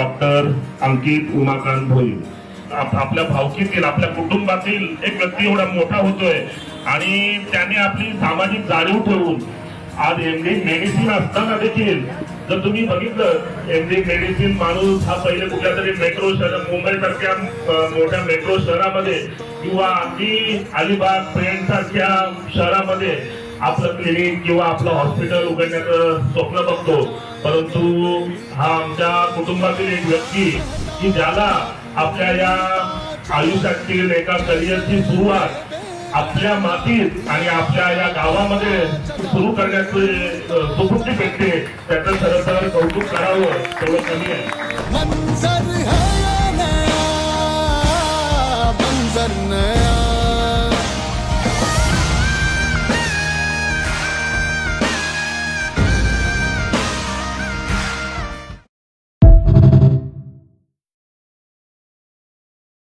Doctor अंकित उमाकांत भोईर आपल्या भावकीतील आपल्या कुटुंबातील एक व्यक्ती एवढा मोठा होतोय आणि त्याने आपली सामाजिक जाणीव ठेवून आज एमडी मेडिसिन असताना देखील जर तुम्ही बघितलं एमडी मेडिसिन माणूस हा पहिले कुठल्या तरी मेट्रो शहर मुंबई सारख्या मोठ्या मेट्रो शहरामध्ये किंवा अगदी अलिबाग पेण सारख्या शहरामध्ये आपलं क्लिनिक किंवा आपलं हॉस्पिटल उघडण्याचं स्वप्न बघतो. परंतु हा आमच्या कुटुंबातील एक व्यक्ती की ज्याला आपल्या या आयुष्यातील एका करिअरची सुरुवात आपल्या मातीत आणि आपल्या या गावामध्ये सुरू करण्याचे अ, भेटते त्याचं खरं तर कौतुक करावं तेवढं कमी आहे.